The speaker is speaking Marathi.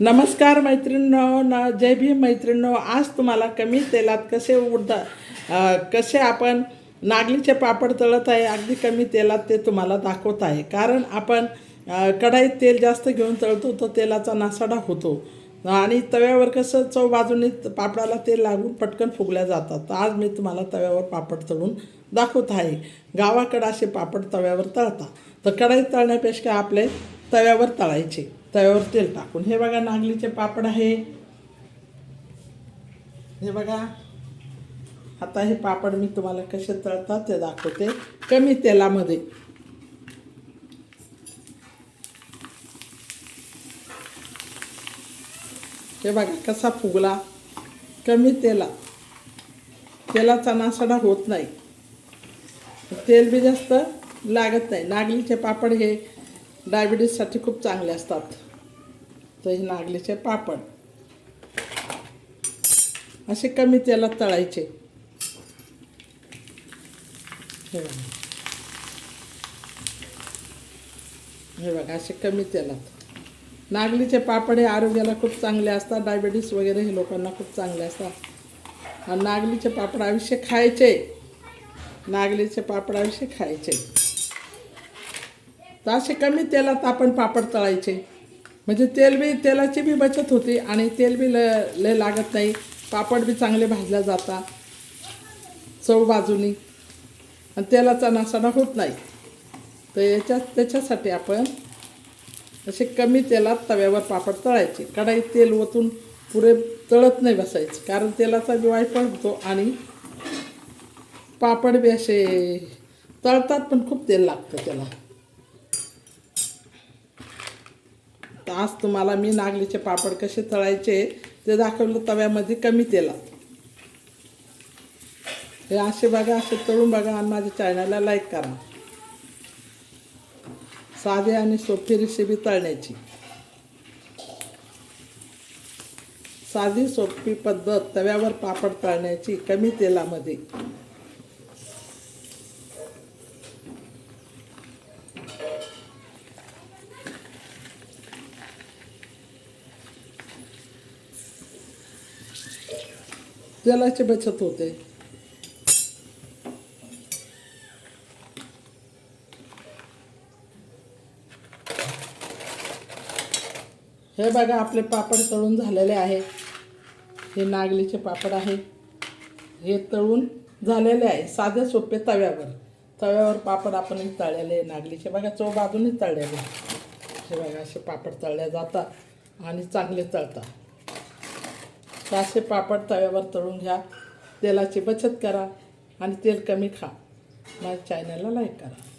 नमस्कार मैत्रिणींनो न जय भीम मैत्रिणींनो. आज तुम्हाला कमी तेलात कसे उडदा कसे आपण नागलीचे पापड तळत आहे अगदी कमी तेलात ते तुम्हाला दाखवत आहे. कारण आपण कढाईत तेल जास्त घेऊन तळतो तो तेलाचा नासाडा होतो. आणि तव्यावर कसं चव बाजूने पापडाला तेल लागून पटकन फुगल्या जातात. तर आज मी तुम्हाला तव्यावर पापड तळून दाखवत आहे. गावाकडं असे पापड तव्यावर तळतात. तर कढाईत तळण्यापेक्षा आपले तव्यावर तळायचे. तव्यावर तेल टाकून. हे बघा नागलीचे पापड आहे. हे बघा. आता हे पापड मी तुम्हाला कसे तळतात ते दाखवते. कमी तेलामध्ये. हे बघा कसा फुगला. कमी तेला तेलाचा नासाडा होत नाही. तेल बी जास्त लागत नाही. नागलीचे पापड हे डायबिटीजसाठी खूप चांगले असतात. तर हे नागलीचे पापड. असे कमी तेलात तळायचे. हे बघा. हे बघा असे कमी तेलात. नागलीचे पापड हे आरोग्याला खूप चांगले असतात. डायबिटीस वगैरे हे लोकांना खूप चांगले असतात. आणि नागलीचे पापड आयुष्य खायचे. नागलीचे पापड आयुष्य खायचे. तर असे कमी तेलात आपण पापड तळायचे. म्हणजे तेल बी तेलाची बी बचत होती आणि तेल बी ल लय लागत नाही. पापड बी चांगले भाजल्या जातात चव बाजूनी. आणि तेलाचा नासाडा होत नाही. तर याच्यात त्याच्यासाठी आपण असे कमी तेलात तव्यावर पापड तळायचे. कढाईत तेल ओतून पुरे तळत नाही बसायचे. कारण तेलाचा बी वायफळ होतो आणि पापड बी असे तळतात पण खूप तेल लागतं त्याला. तर आज तुम्हाला मी नागलीचे पापड कसे तळायचे ते दाखवलं तव्यामध्ये कमी तेलात. हे असे बघा असे तळून बघा आणि माझ्या चॅनलला लाईक करा. साधी आणि सोपी रेसिपी तळण्याची. साधी सोपी पद्धत तव्यावर पापड तळण्याची कमी तेलामध्ये. तेलाची बचत होते. हे बघा आपले पापड तळून झालेले आहे. हे नागलीचे पापड आहे. हे तळून झालेले आहे. साधे सोपे तव्यावर. तव्यावर पापड आपण तळलेले नागलीचे. बघा चो बाजूने तळलेले हे बघा असे पापड तळले जातात आणि चांगले तळतात. तर असे पापड तव्यावर तळून घ्या. तेलाची बचत करा आणि तेल कमी खा. माझ्या चॅनलला लाईक करा.